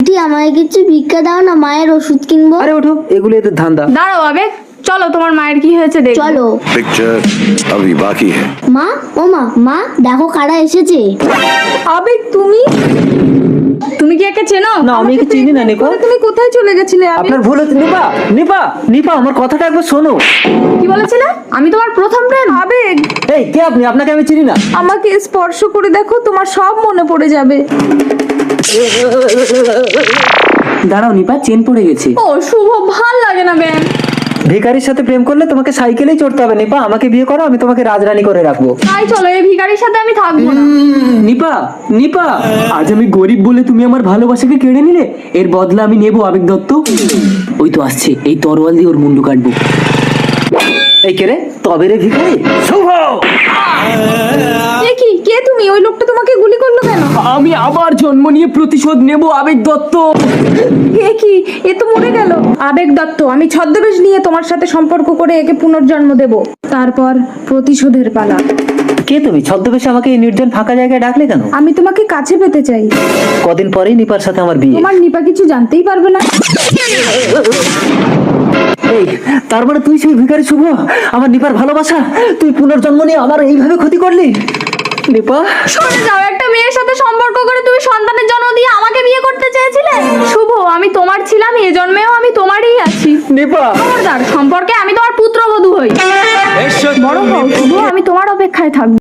Aunty আমায় কিছু ভিক্ষা দাও না মায়ের ওষুধ কিনবো আরে ওঠো এগুলো এদের ধান্দা দাঁড়াও আবেগ চলো তোমার মায়ের কি হয়েছে দেখ চলো पिक्चर अभी बाकी है মা ও মা মা দেখো কারা এসেছে আবেগ তুমি তুমি কি একে চেনো না আমি একে চিনি না নিপা তুমি কোথায় চলে গেছিলে আবেগ আপনার ভুল হচ্ছে নিপা নিপা নিপা আমার কথাটা একবার শোনো কি বলেছিলে আমি তোমার প্রথম প্রেম আবেগ এই কে আপনি আপনাকে আমি চিনি না আমাকে স্পর্শ করে দেখো তোমার সব মনে পড়ে যাবে দাঁড়াও নিপা চেন পড়ে গেছে। ও শুভ ভালো লাগে না ব্যান ভিখারির সাথে প্রেম করলে তোমাকে সাইকেলেই চড়তে হবে নিপা। আমাকে বিয়ে করো আমি তোমাকে রাজরানী করে রাখব। তাই চলো এই ভিখারির সাথে আমি থাকব না। নিপা নিপা আজ আমি গরিব বলে তুমি আমার ভালোবাসাকে কেড়ে নিলে এর বদলা আমি নেব আবেগ দত্ত। ওই তো আসছে এই তরোয়াল দিয়ে ওর মুন্ডু কাটবো। এই কে রে? তবে রে ভিখারি? শুভ! এ কি? কে তুমি? ওই লোকটা তোমাকে গুলি করল কেন? আমি আবার জন্ম নিয়ে প্রতিশোধ নেব আবেগ দত্ত। এ কি? এ তো মরে গেল। আবেগ দত্ত আমি ছদ্মবেশ নিয়ে তোমার সাথে সম্পর্ক করে একে পুনর্জন্ম দেব। তারপর প্রতিশোধের পালা। কে তুমি? ছদ্মবেশে আমাকে এই নির্জন ফাঁকা জায়গায় ডাকলে কেন? আমি তোমাকে কাছে পেতে চাই। কদিন পরেই নিপার সাথে আমার বিয়ে। তোমার নিপা কিছু জানতেই পারবে না। এই তার মানে তুই সেই ভিখারি শুভ? আমার নিপার ভালোবাসা? তুই পুনর্জন্ম নিয়ে আমার এইভাবে ক্ষতি করলি? নিপা সরে যাও একটা মেয়ের সাথে সম্পর্ক করে তুমি সন্তানের জন্ম দিয়ে আমাকে বিয়ে করতে চেয়েছিলে? শুভ আমি তোমার ছিলাম এ জন্মেও আমি তোমারই আছি। দীপা। খবরদার সম্পর্কে আমি তোমার পুত্রবধূ হই। বড় হও শুভ আমি তোমার অপেক্ষায় থাকব।